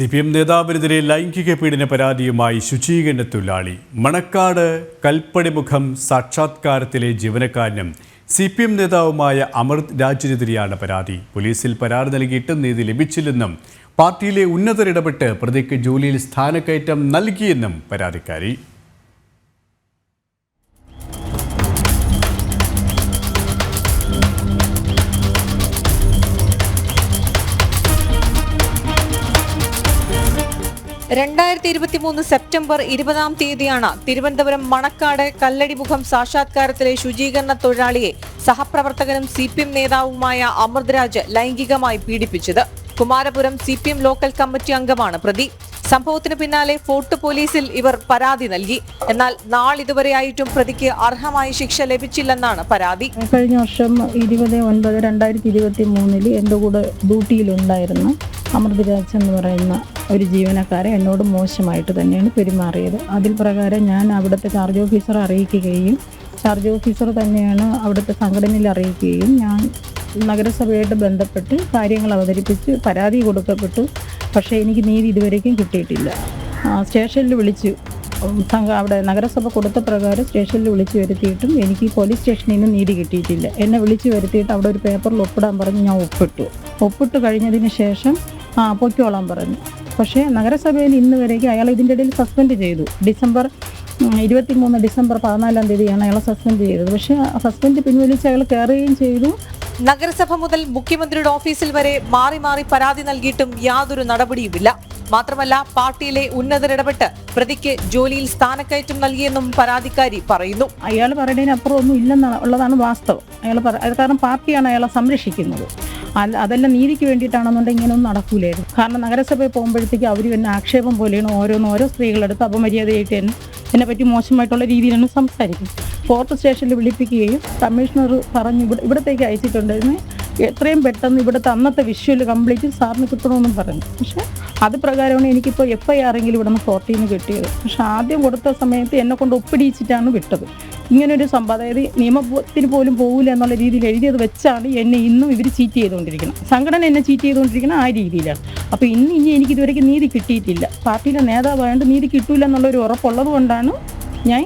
C P M നേതാവിനെതിരെ ലൈംഗിക പീഡന പരാതിയുമായി ശുചീകരണ തൊഴിലാളി. മണക്കാട് കൽപ്പടിമുഖം സാക്ഷാത്കാരത്തിലെ ജീവനക്കാരനും സി പി എം നേതാവുമായ അമൃത് രാജിനെതിരെയാണ് പരാതി. പോലീസിൽ പരാതി നൽകിയിട്ടും നീതി ലഭിച്ചില്ലെന്നും പാർട്ടിയിലെ ഉന്നതരിടപെട്ട് പ്രതിക്ക് ജോലിയിൽ സ്ഥാനക്കയറ്റം നൽകിയെന്നും പരാതിക്കാരി. രണ്ടായിരത്തി ഇരുപത്തി മൂന്ന് സെപ്റ്റംബർ ഇരുപതാം തീയതിയാണ് തിരുവനന്തപുരം മണക്കാട് കല്ലടിമുഖം സാക്ഷാത്കാരത്തിലെ ശുചീകരണ തൊഴിലാളിയെ സഹപ്രവർത്തകനും സി പി എം നേതാവുമായ അമൃതരാജ് ലൈംഗികമായി പീഡിപ്പിച്ചത്. Kumarapuram C P M local committee അംഗമാണ് പ്രതി. സംഭവത്തിന് പിന്നാലെ ഫോർട്ട് പോലീസിൽ ഇവർ പരാതി നൽകി. എന്നാൽ നാളിതുവരെയായിട്ടും പ്രതിക്ക് അർഹമായ ശിക്ഷ ലഭിച്ചില്ലെന്നാണ് പരാതി. കഴിഞ്ഞ വർഷം ഇരുപത് ഒൻപത് രണ്ടായിരത്തി ഇരുപത്തി മൂന്നിൽ എന്റെ കൂടെ ഡ്യൂട്ടിയിലുണ്ടായിരുന്ന. അമൃതരാജ് എന്ന് പറയുന്ന ഒരു ജീവനക്കാരൻ എന്നോട് മോശമായിട്ട് തന്നെയാണ് പെരുമാറിയത്. അതിൽ പ്രകാരം ഞാൻ അവിടുത്തെ ചാർജ് ഓഫീസറെ അറിയിക്കുകയും ചാർജ് ഓഫീസർ തന്നെയാണ് അവിടുത്തെ സംഘടനയിൽ അറിയിക്കുകയും ഞാൻ നഗരസഭയായിട്ട് ബന്ധപ്പെട്ട് കാര്യങ്ങൾ അവതരിപ്പിച്ച് പരാതി കൊടുക്കപ്പെട്ടു. പക്ഷേ എനിക്ക് നീതി ഇതുവരേക്കും കിട്ടിയിട്ടില്ല. സ്റ്റേഷനിൽ വിളിച്ചു സംഘ അവിടെ നഗരസഭ കൊടുത്ത പ്രകാരം സ്റ്റേഷനിൽ വിളിച്ചു വരുത്തിയിട്ടും എനിക്ക് പോലീസ് സ്റ്റേഷനിൽ നിന്ന് നീതി കിട്ടിയിട്ടില്ല. എന്നെ വിളിച്ചു വരുത്തിയിട്ട് അവിടെ ഒരു പേപ്പറിൽ ഒപ്പിടാൻ പറഞ്ഞ് ഞാൻ ഒപ്പിട്ടു. ഒപ്പിട്ട് കഴിഞ്ഞതിന് ശേഷം ആ പൊയ്ക്കോളാൻ പറഞ്ഞു. പക്ഷേ നഗരസഭയിൽ ഇന്ന് വരേക്ക് അയാൾ ഇതിന്റെ ഇടയിൽ സസ്പെൻഡ് ചെയ്തു. ഡിസംബർ ഇരുപത്തി മൂന്ന് ഡിസംബർ പതിനാലാം തീയതിയാണ് അയാളെ സസ്പെൻഡ് ചെയ്തത്. പക്ഷേ സസ്പെൻഡ് പിൻവലിച്ച് അയാൾ കയറുകയും ചെയ്തു. നഗരസഭ മുതൽ മുഖ്യമന്ത്രിയുടെ ഓഫീസിൽ വരെ മാറി മാറി പരാതി നൽകിയിട്ടും യാതൊരു നടപടിയുമില്ല. മാത്രമല്ല പാർട്ടിയിലെ ഉന്നതരിടപെട്ട് പ്രതിക്ക് ജോലിയിൽ സ്ഥാനക്കയറ്റം നൽകിയെന്നും പരാതിക്കാരി പറയുന്നു. അയാൾ പറയുന്നതിനപ്പുറം ഒന്നും ഇല്ലെന്നാണ് ഉള്ളതാണ് വാസ്തവം. അയാൾ പറ കാരണം പാർട്ടിയാണ് അയാളെ സംരക്ഷിക്കുന്നത്. അതെല്ലാം നീതിക്ക് വേണ്ടിയിട്ടാണെന്നുണ്ടെങ്കിൽ ഇങ്ങനെയൊന്നും നടക്കൂലായിരുന്നു. കാരണം നഗരസഭയിൽ പോകുമ്പോഴത്തേക്ക് അവർ എന്നെ ആക്ഷേപം പോലെയാണ് ഓരോന്ന് ഓരോ സ്ത്രീകളെടുത്ത് അപമര്യാദയായിട്ട് എന്നെ എന്നെ പറ്റി മോശമായിട്ടുള്ള രീതിയിലാണ് സംസാരിക്കുന്നത് ഫോർത്ത് സ്റ്റേഷനിൽ വിളിപ്പിക്കുകയും കമ്മീഷണർ പറഞ്ഞു ഇവിടെ ഇവിടത്തേക്ക് അയച്ചിട്ടുണ്ടായിരുന്നു. എത്രയും പെട്ടെന്ന് ഇവിടുത്തെ അന്നത്തെ വിഷ്വൽ കംപ്ലീറ്റ് സാറിന് കിട്ടണമെന്നും പറഞ്ഞു. പക്ഷേ അത് പ്രകാരമാണ് എനിക്കിപ്പോൾ എഫ് ഐ ആറെങ്കിലും ഇവിടെ നിന്ന് ഫോർട്ടിൽ നിന്ന് കിട്ടിയത്. പക്ഷേ ആദ്യം കൊടുത്ത സമയത്ത് എന്നെ കൊണ്ട് ഒപ്പിടിയിച്ചിട്ടാണ് വിട്ടത്. ഇങ്ങനൊരു സംഭവം അതായത് നിയമത്തിന് പോലും പോകില്ല എന്നുള്ള രീതിയിൽ എഴുതിയത് വെച്ചാണ് എന്നെ ഇന്നും ഇവർ ചീറ്റ് ചെയ്തുകൊണ്ടിരിക്കുന്നത്. സംഘടന എന്നെ ചീറ്റ് ചെയ്തുകൊണ്ടിരിക്കുന്ന ആ രീതിയിലാണ്. അപ്പോൾ ഇന്ന് ഇനി എനിക്ക് നീതി കിട്ടിയിട്ടില്ല. പാർട്ടിയിലെ നേതാവായതുകൊണ്ട് നീതി കിട്ടൂല എന്നുള്ളൊരു ഉറപ്പുള്ളത് കൊണ്ടാണ് ഞാൻ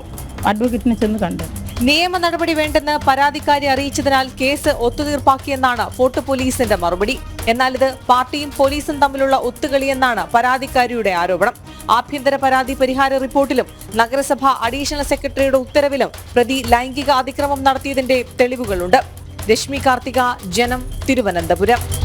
അഡ്വക്കേറ്റിനെ ചെന്ന് കണ്ടത്. നിയമ നടപടി വേണ്ടെന്ന് പരാതിക്കാരി അറിയിച്ചതിനാൽ കേസ് ഒത്തുതീർപ്പാക്കിയെന്നാണ് ഫോർട്ട് പോലീസിന്റെ മറുപടി. എന്നാൽ ഇത് പാർട്ടിയും പോലീസും തമ്മിലുള്ള ഒത്തുകളിയെന്നാണ് പരാതിക്കാരിയുടെ ആരോപണം. ആഭ്യന്തര പരാതി പരിഹാര റിപ്പോർട്ടിലും നഗരസഭ അഡീഷണൽ സെക്രട്ടറിയുടെ ഉത്തരവിലും പ്രതി ലൈംഗിക അതിക്രമം നടത്തിയതിന്റെ തെളിവുകളുണ്ട്. രശ്മി കാർത്തിക ജനം തിരുവനന്തപുരം.